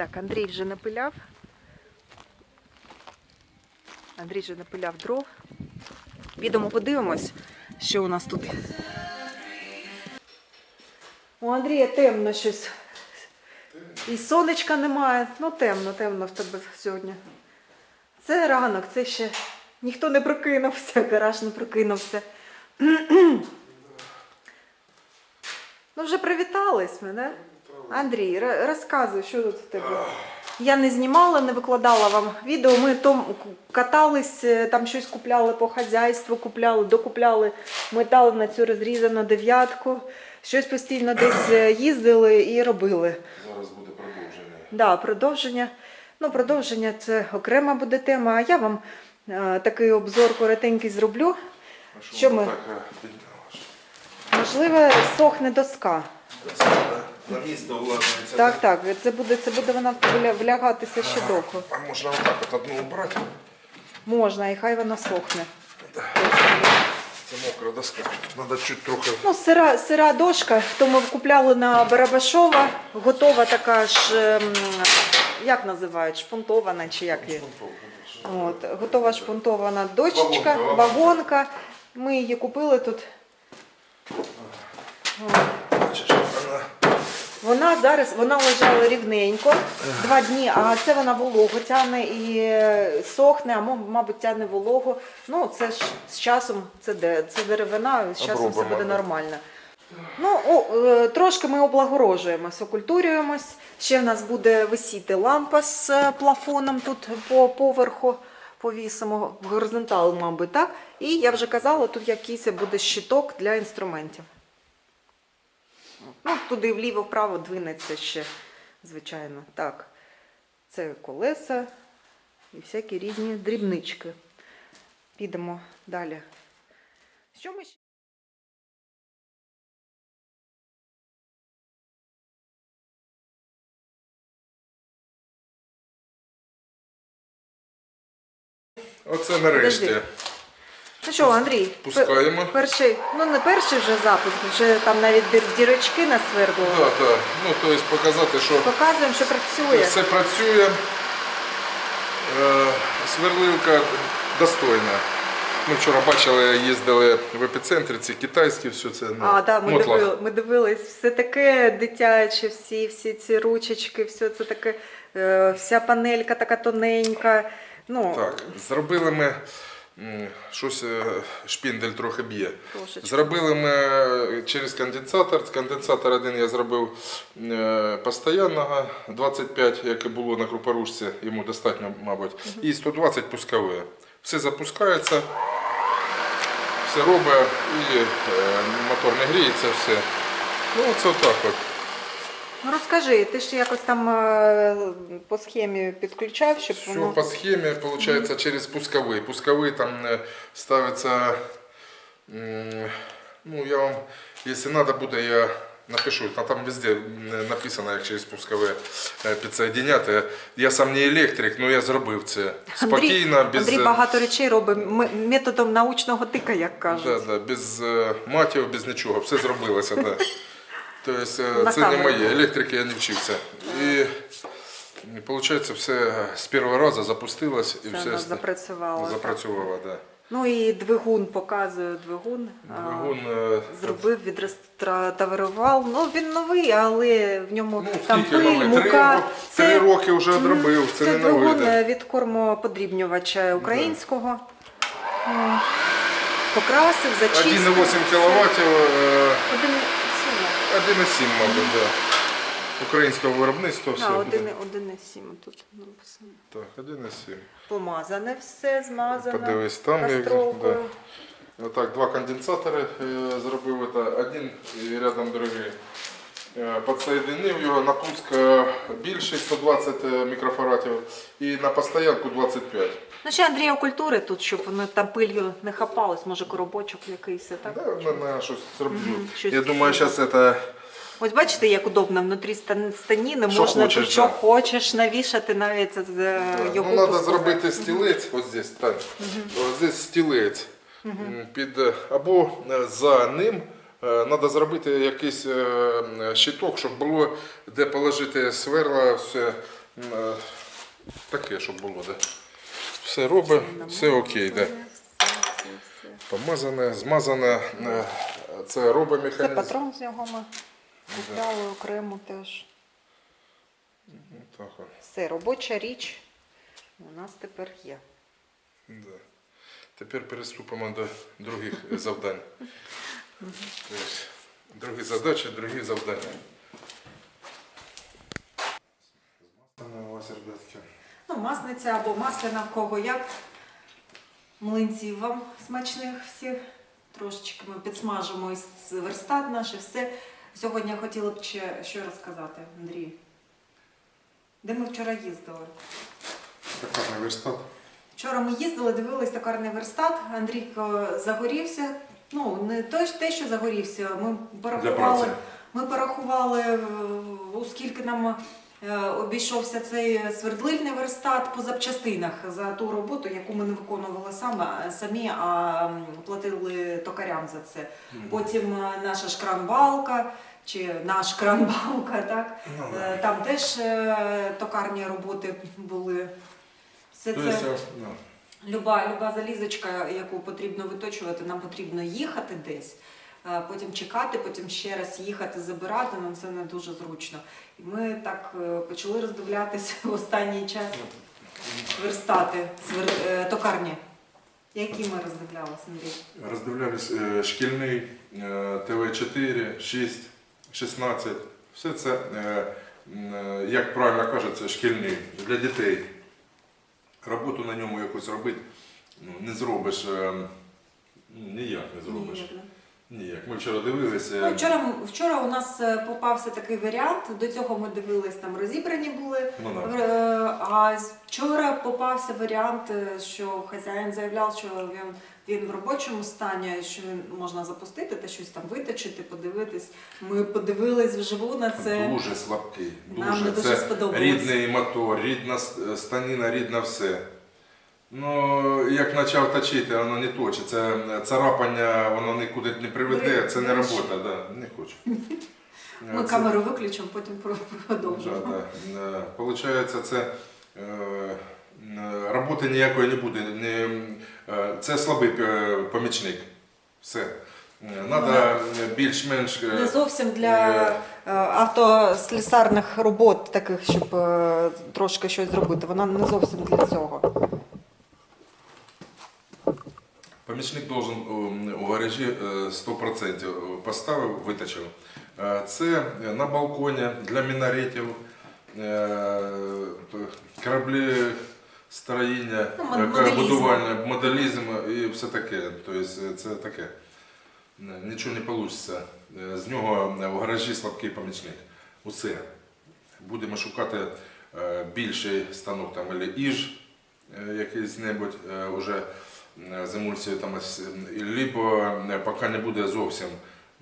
Так, Андрій вже напиляв. Андрій вже напиляв дров. Підемо подивимось, що у нас тут. У Андрія темно щось. І сонечка немає. Ну, темно, темно в тебе сьогодні. Це ранок, це ще ніхто не прокинувся, гараж не прокинувся. Ну, вже привітались мене. Андрій, розказуй, що тут у тебе? Я не знімала, не викладала вам відео. Ми там катались, е, там щось купляли по хазяйству, купляли, докупляли метал на цю розрізану дев'ятку. Щось постійно десь е, їздили і робили. Зараз буде продовження. Да, продовження. Ну, продовження це окрема буде тема. А я вам е, такий обзор коротенький зроблю. А Що воно ми? Так, е. Можливо, сохне доска. Це на- На місто владується. Так, так, це буде, це буде вона вля- влягатися ще довго. А можна отак от одну убрати? Можна, і хай вона сохне. Це мокра доска. Треба чуть трохи. Ну, сира, сира дошка, то ми купляли на Барабашова, готова така ж, ем, як називають, шпунтована чи як її? От, готова шпунтована дощечка, Вагонка. вагонка. Ми її купили тут. От. Вона зараз вона лежала рівненько два дні, а це вона вологу тягне і е, сохне, а мабуть, тягне вологу. Ну, це ж з часом це де це деревина, з часом все буде нормально. Ну, о, е, трошки ми облагорожуємось, окультурюємось. Ще в нас буде висіти лампа з е, плафоном тут по поверху. Повісимо в горизонтал, мабуть, так. І я вже казала, тут якийсь буде щиток для інструментів. Ну, туди вліво-вправо двинеться ще, звичайно. Так. Це колеса і всякі різні дрібнички. Підемо далі. Що ми ще? Оце нарешті. Подожди. Ну що, Андрій, Пускаємо. перший, ну не перший вже запуск, вже там навіть дір- дірочки насвердлили. Так, так. Ну, тобто показати, що Показуємо, що працює. все працює. Е, Сверлилка достойна. Ми вчора бачили, їздили в епіцентрі, ці китайські, все це ну, А, да, ми, мотлах. дивили, ми дивились, все таке дитяче, всі, всі ці ручечки, все це таке, е, вся панелька така тоненька. Ну, Так, зробили ми щось, е, шпіндель трохи б'є. Зробили ми е, через конденсатор. Конденсатор один я зробив постоянного 25, як і було на крупорушці, йому достатньо, мабуть, і 120 пускове. Все запускається, все робить і е, мотор не гріється, все. Ну, це отак от. ну розкажи, ти ж якось там е, по схемі підключав, щоб Все воно. по схеме получается через пусковые. Пусковые там э, ставятся, м, ну я вам, если надо буде, я напишу, а там везде м, написано, як через пускове е, підсоединяти. Я сам не електрик, але я зробив це спокійно, без, Андрій е, багато речей робить м- методом научного тика, як кажуть. да, да, без е, матів, без нічого, все зробилося. Да. Тобто це не моє, електрики я не вчився. І виходить, все з першого разу запустилось і все воно запрацювало. так. запрацювало. Да. Ну і двигун показує двигун. Двигун, е, Зробив, відреставрував. Ну він новий, але в ньому Ну, там пиль, новий? Три мука. три роки вже одробив, це це не двигун новий, е, від кормоподрібнювача українського. О, Покрасив, зачистив. 1,8 кВт, Один. 1,7, мабуть, да. Українського виробництва все. Буде. один, один і сім тут написано. Так, 1,7. Помазане все, змазане. Подивись, там як- кастролкою. Отак, два конденсатори е, зробив, це один і рядом другий. Е, його на пуск е, більший 120 мікрофаратів і на постоянку 25. Ну ще Андрія культури тут, щоб вони там пилью не хапалось, може коробочок якийсь, так? Да, на, на щось зроблю. щось Я думаю, зараз це Ось бачите, як удобно внутрі стан- станіни Що можна хочеш, що да. хочеш навішати навіть з його. Ну, треба зробити стілець, ось здесь, так. Ось здесь стілець. М, Під, е, або е, за ним треба зробити якийсь е, щиток, щоб було де положити сверла, все е, таке, щоб було. Да. Все робить, все окей. Да. Помазане, змазане. Це робить Це механізм. патрон з нього ми купляли окремо теж. Все, робоча річ у нас тепер є. Да. Тепер переступимо до других завдань. Тобто, Другі задачі, другі завдання. Змазане у вас, ребятки. Ну, масниця або масляна в кого як. Млинців вам смачних всіх. Трошечки ми підсмажимо із верстат наш і все. Сьогодні я хотіла б ще що розказати, Андрій. Де ми вчора їздили? Токарний верстат. Вчора ми їздили, дивились токарний верстат. Андрійко загорівся. Ну, не те, те, що загорівся. Ми порахували, праці. ми порахували, е, у скільки нам е, обійшовся цей свердлильний верстат по запчастинах за ту роботу, яку ми не виконували саме, самі, а платили токарям за це. Потім е, наша шкранбалка чи наш кранбалка, так? Ну, Е, Там теж е, токарні роботи були. Все це ну, люба, люба залізочка, яку потрібно виточувати, нам потрібно їхати десь, е, потім чекати, потім ще раз їхати, забирати. Ну це не дуже зручно. І ми так е, почали роздивлятися в останній час верстати е, токарні. Які ми роздивлялися, Андрій? Роздивлялись е, шкільний е, ТВ4, 6, 16. Все це, як правильно кажеться, шкільний для дітей. Роботу на ньому якусь робити ну, не зробиш. е, ну, Ніяк не зробиш. Ніяк, да? Ніяк. Ми вчора дивилися. Ну, вчора, вчора у нас е, попався такий варіант. До цього ми дивились, там розібрані були. Ну, да. Е, А з- вчора попався варіант, е, що хазяїн заявляв, що він, він в робочому стані, що він можна запустити та щось там виточити, подивитись. Ми подивились вживу на це. Дуже слабкий. Нам Дуже. не дуже це сподобалось. рідний мотор, рідна станіна, рідна все. Ну, як почав точити, воно не точить. Це царапання, воно нікуди не приведе, це не робота, да, не хочу. Ми Це- камеру виключимо, потім про- продовжимо. да. Е, Получається, це е, е, роботи ніякої не буде. Не, це слабий е, помічник. Все. Треба більш-менш. е, Не зовсім для е, автослісарних робот, таких, щоб е, трошки щось зробити. Вона не зовсім для цього. Помічник должен у гаражі е, 100% поставив, виточив. Е, Це на балконі для мінаретів, е, кораблі строїння, Ну, е, будування, моделізм і все таке. Тобто це таке. Е, Нічого не вийде. З нього в гаражі слабкий помічник. Усе. Будемо шукати е, більший станок там, або іж е, якийсь небудь е, уже е, з емульсією е, е, поки не буде зовсім.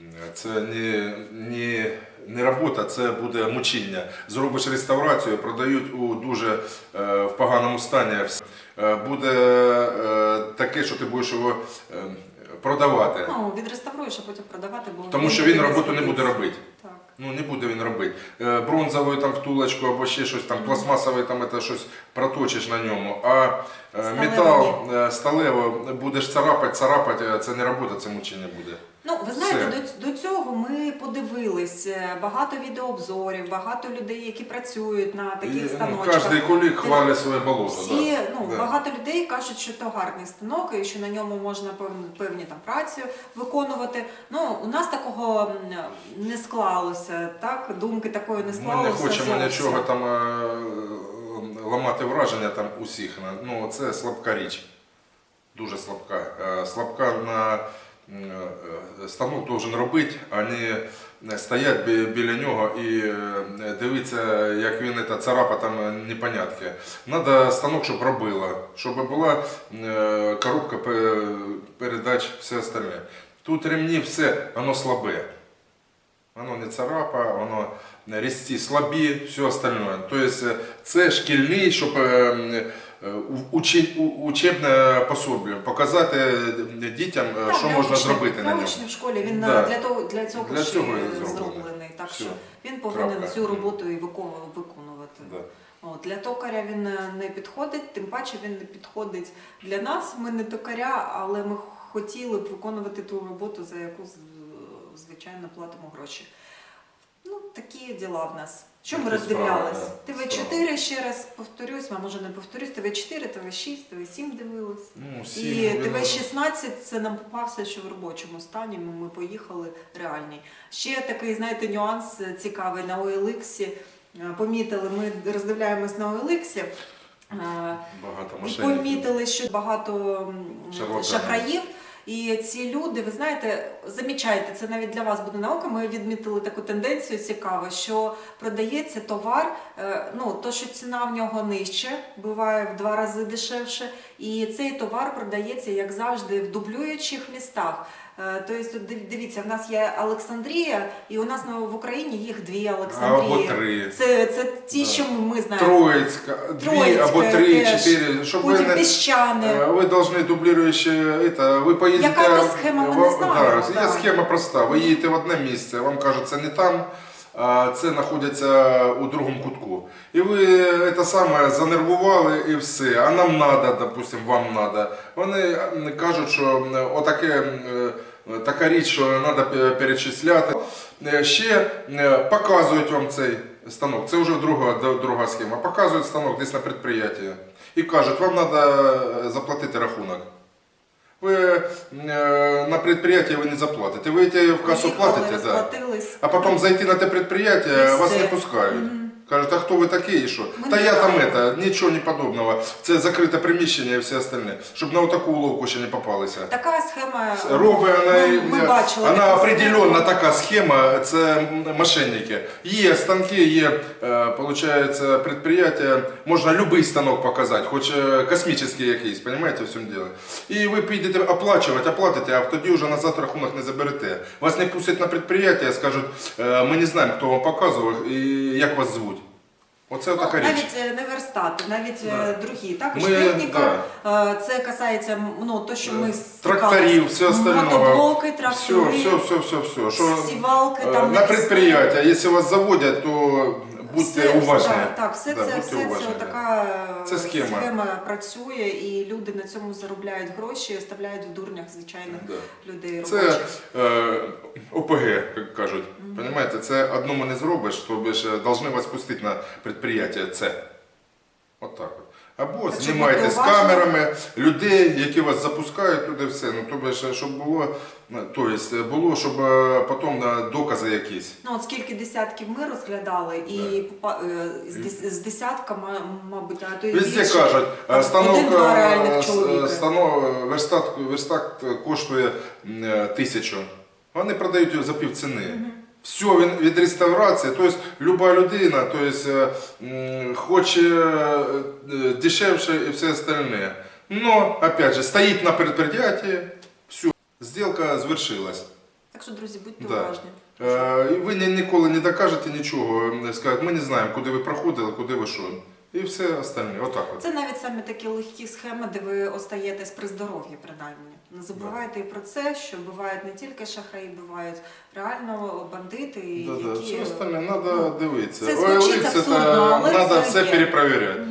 Е, Це не, не, не робота, це буде мучіння. Зробиш реставрацію, продають у дуже е, в поганому стані. Е, Буде е, таке, що ти будеш його е, продавати. Ну, відреставруєш, а потім продавати, бо Тому що він роботу не буде робити. Так. Ну не буде він робити. Е, Бронзову там втулочку або ще щось там, пластмасове там це щось проточиш на ньому. А е, метал е, сталево будеш царапати, царапати, а це не робота, це мучення буде. Ну, ви знаєте, до, до цього ми подивились е, багато відеообзорів, багато людей, які працюють на таких І, ну, станочках. кожен кулік хвалить своє болото. Всі, да. ну, Да. багато людей кажуть, що то гарний станок і що на ньому можна певні, певні там праці виконувати. Ну, у нас такого не склалося, так? Думки такої не Ми не хочемо зовсім. нічого там е, ламати враження там усіх. Ну, це слабка річ. Дуже слабка. Е, Слабка на е, станок должен робити, а не стоять біля нього і е, дивитися, як він це царапа там непонятки. Надо станок, щоб робила, щоб була е, коробка передач, все остальне. Тут ремні все, воно слабе. Воно не царапа, воно різці слабі, все остальное. Тобто це шкільний, щоб е, е, учебне пособі показати дітям, е, Так, що можна учнів- зробити на ньому. в школі він Да. для того для цього Для ж цього зроблений. зроблений. так Все. що він повинен Крапка. цю роботу і виконувати. Да. От, для токаря він е, не підходить, тим паче він не підходить для нас. Ми не токаря, але ми хотіли б виконувати ту роботу, за яку звичайно платимо гроші. Такі діла в нас. Що ми роздивлялись? справи, ТВ4 ще раз повторюсь, а може не повторюсь, ТВ4, ТВ6, ТВ7 дивились. Ну, І він- ТВ-16 це нам попався, що в робочому стані. Ми, ми поїхали реальні. Ще такий, знаєте, нюанс е, цікавий на OLX. Е, Помітили, ми роздивляємось на OLX. е, Багато і мошенників. помітили, що багато м, Шарлатанів. шахраїв. І ці люди, ви знаєте, замічайте, це навіть для вас буде наука. Ми відмітили таку тенденцію цікаву, що продається товар, е, ну то, що ціна в нього нижче, буває в два рази дешевше. І цей товар продається, як завжди, в дублюючих містах. Е, Тобто, дивіться, в нас є Олександрія, і у нас ну, в Україні їх дві Олександрії. Або три. Це, це ті, Да. що ми знаємо. Троїцька, дві Троїцька або три, теж. чотири. Щоб ви Потім не... піщане. Е, Ви должны дублируючи это, ви поїдете. Яка то схема, ми не знаємо, Да. Є схема проста. Ви їдете в одне місце, вам кажуть, це не там, а це знаходиться у другому кутку. І ви це саме занервували і все. А нам треба, допустим, вам треба. Вони е, кажуть, що е, отаке. Е, Така річ, що треба перечисляти. Е, Ще е, показують вам цей станок. Це вже друга, друга схема. Показують станок десь на підприємстві. І кажуть, вам треба заплатити рахунок. Ви на підприємстві ви не заплатите. Ви в касу платите, да. а потім зайти на те підприємство, І вас не пускають. Кажуть, а хто ви такий і що? Ми Та я там это, нічого не подобного. Це закрите приміщення і все остальне. Щоб на таку уловку ще не попалися. Така схема. Робить вона, ми, ми бачили. вона определенно така схема, це мошенники. Є станки, є, е, получається, можна будь-який станок показати, хоч е, космічний якийсь, понимаете, в цьому діло. І ви підете оплачувати, оплатите, а тоді вже назад рахунок не заберете. Вас не пустять на підприємство, скажуть, е, ми не знаємо, хто вам показував і як вас звуть. Оце Ну, така річ. навіть е, не верстати, навіть е, Да. другі. Також Ми, техніка. да. Це касається ну, то, що ми Тракторів, все остального. Мотоблоки, Все, трактори, все, все, все, все. Що, сівалки, Е, там на предприятия, якщо вас заводять, то будьте Все, уважні. Так, так, все Да, це, все уважні, це така Це схема. працює, і люди на цьому заробляють гроші, оставляють в дурнях звичайних Да. людей Це е, ОПГ, як кажуть. Понимаєте, це одному не зробиш, то ж повинні вас пустити на підприємство. це. От так от. Або знімайте з камерами людей, які вас запускають туди все. Ну, тобі ж, щоб було, то есть, було, щоб е, потім на докази якісь. Ну, от скільки десятків ми розглядали, і попа- е, з, дес- з десятка, ма- мабуть, а то й Везде більше. кажуть, е, станок, один-два е, с- чоловіка. станок, е, верстат, верстак коштує м, е, тисячу. Вони продають його за півціни. Все він від реставрації, тобто люба людина, тобто, хоче е, е, дешевше і все остальне. Но, опять же, стоїть на предприятии, все, сделка звершилась. Так що, друзі, будьте Да. уважні. Е, ви ніколи не докажете нічого, скажете, ми не знаємо, куди ви проходили, куди ви що. І все остальне. Отак от. Це навіть саме такі легкі схеми, де ви остаєтесь при здоров'ї, принаймні. Не забувайте і про це, що бувають не тільки шахраї, бувають реально бандити, Да, да, все остальне треба дивитися. Це звучить абсурдно, але Треба все є. перепровіряти.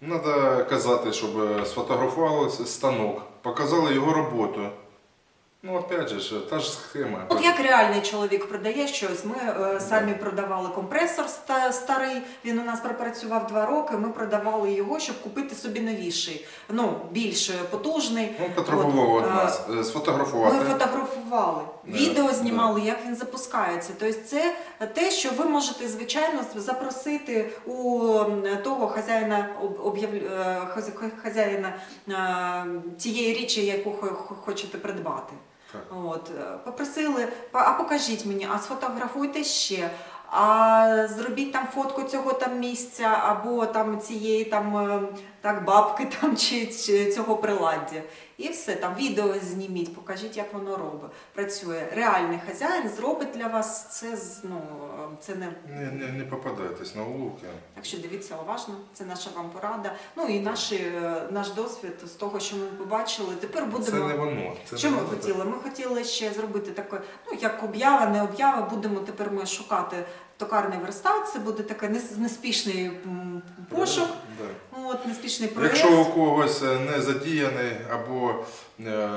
Треба казати, щоб сфотографували станок, показали його роботу. Ну, опять же, ж, та ж схема. От як реальний чоловік продає щось. Ми е, самі продавали компресор ста- старий. Він у нас пропрацював два роки. Ми продавали його, щоб купити собі новіший, ну більш потужний. Ну, потребував От, від е, нас е, сфотографувати. Ми фотографували, Да, відео знімали, як він запускається. Тобто це те, що ви можете звичайно запросити у м, того хазяїна об- об'яв... е, хаз- хазяїна е, тієї річі, яку хо- хо- хочете придбати. От е, попросили, «Па- а покажіть мені, а сфотографуйте ще. А зробіть там фотку цього там місця, або там цієї там е, так бабки там чи, чи цього приладдя. І все, там відео зніміть, покажіть, як воно робить. Працює. Реальний хазяїн зробить для вас це ну, це не Не, не, не попадайтесь на уловки. так що дивіться уважно, це наша вам порада. Ну і наші, е, наш досвід з того, що ми побачили. Тепер Це будемо. не воно. Це Що не ми воно. хотіли? Ми хотіли ще зробити таке, ну як об'ява, не об'ява. Будемо тепер ми шукати токарний верстат. Це буде такий неспішний пошук, Да. от неспішний проєкт. Якщо у когось е, не задіяний, або е,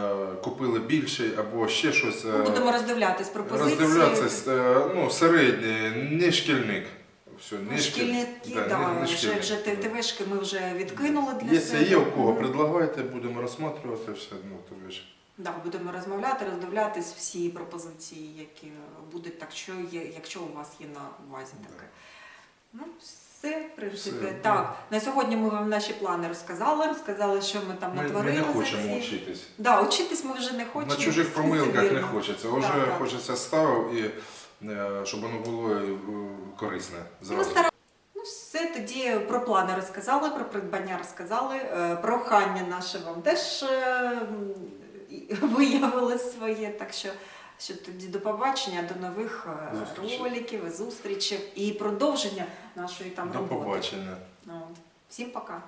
купили більший, або ще щось, е, Ми будемо роздивлятись пропозиції. роздивлятися, ну, середній, не шкільник. Все, не Шкільники, да, да, не- не вже, шкільник, вже. ТВшки ми вже відкинули для Якщо себе. є у кого, предлагайте, будемо розглядати все. Ну, то. Да, будемо розмовляти, роздивлятись всі пропозиції, які будуть, так що є, якщо у вас є на увазі таке. Ну, все, в принципі, Все, так. На сьогодні ми вам наші плани розказали, сказали, що ми там Ми, ми натворили. не за хочемо ці- вчитись. Да, учитись ми вже не хочемо. На чужих помилках не хочеться. Вже так. хочеться ставив і е, щоб воно було е, корисне. Ми Зразу. стара- Ну, все тоді про плани розказали, про придбання розказали. Е, Прохання наше вам теж е, м, виявили своє. Так що, що тоді до побачення, до нових Зустрічі. Зустрічей. роликів, зустрічей і продовження нашої там До роботи. побачення. Ну, от. Всім пока.